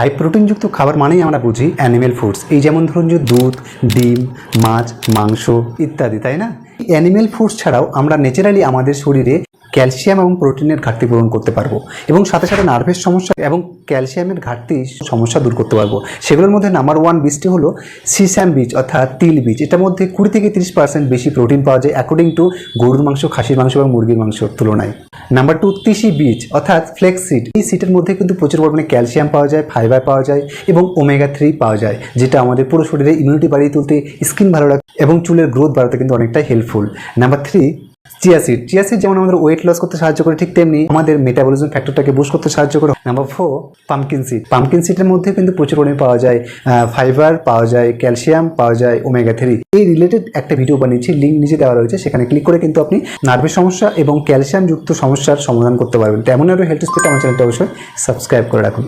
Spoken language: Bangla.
হাই প্রোটিনযুক্ত খাবার মানেই আমরা বুঝি অ্যানিমেল ফুডস এই যেমন ধরুন যে দুধ, ডিম, মাছ, মাংস ইত্যাদি, তাই না? অ্যানিমেল ফুডস ছাড়াও আমরা ন্যাচারালি আমাদের শরীরে ক্যালসিয়াম এবং প্রোটিনের ঘাটতি পূরণ করতে পারব এবং সাথে সাথে নার্ভের সমস্যা এবং ক্যালসিয়ামের ঘাটতি সমস্যা দূর করতে পারব। সেগুলোর মধ্যে নাম্বার ওয়ান বীজটি হলো সিস্যাম বীজ অর্থাৎ তিল বীজ এটার মধ্যে কুড়ি থেকে তিরিশ পার্সেন্ট বেশি প্রোটিন পাওয়া যায় অ্যাকর্ডিং টু গরুর মাংস, খাসির মাংস এবং মুরগির মাংসর তুলনায়। নাম্বার টু তিসি বীজ অর্থাৎ ফ্লেক্স এই সিটের মধ্যে কিন্তু প্রচুর পরিমাণে ক্যালসিয়াম পাওয়া যায় ফাইবার পাওয়া যায় এবং ওমেগা থ্রি পাওয়া যায়, যেটা আমাদের পুরো শরীরে ইমিউনিটি বাড়িয়ে তুলতে স্কিন ভালো রাখে এবং চুলের গ্রোথ বাড়াতে কিন্তু অনেকটাই helpful number three chia seed chia seed যেমন আমাদের ওয়েট লস করতে সাহায্য করে, ঠিক তেমনি আমাদের মেটাবলিজম ফ্যাক্টরটাকে বুস্ট করতে সাহায্য করে। Number four pumpkin seed pumpkin সিডের মধ্যে কিন্তু প্রচুর পরিমাণে পাওয়া যায় ফাইবার পাওয়া যায় ক্যালসিয়াম পাওয়া যায় ওমেগা থ্রি এই রিলেটেড একটা ভিডিও বানিয়েছি লিঙ্ক নিচে দেওয়া রয়েছে, সেখানে ক্লিক করে কিন্তু আপনি নার্ভের সমস্যা এবং ক্যালসিয়াম যুক্ত সমস্যার সমাধান করতে পারবেন। তেমন আরও হেলথ পেতে আমার চ্যানেলটা অবশ্যই সাবস্ক্রাইব করে রাখুন।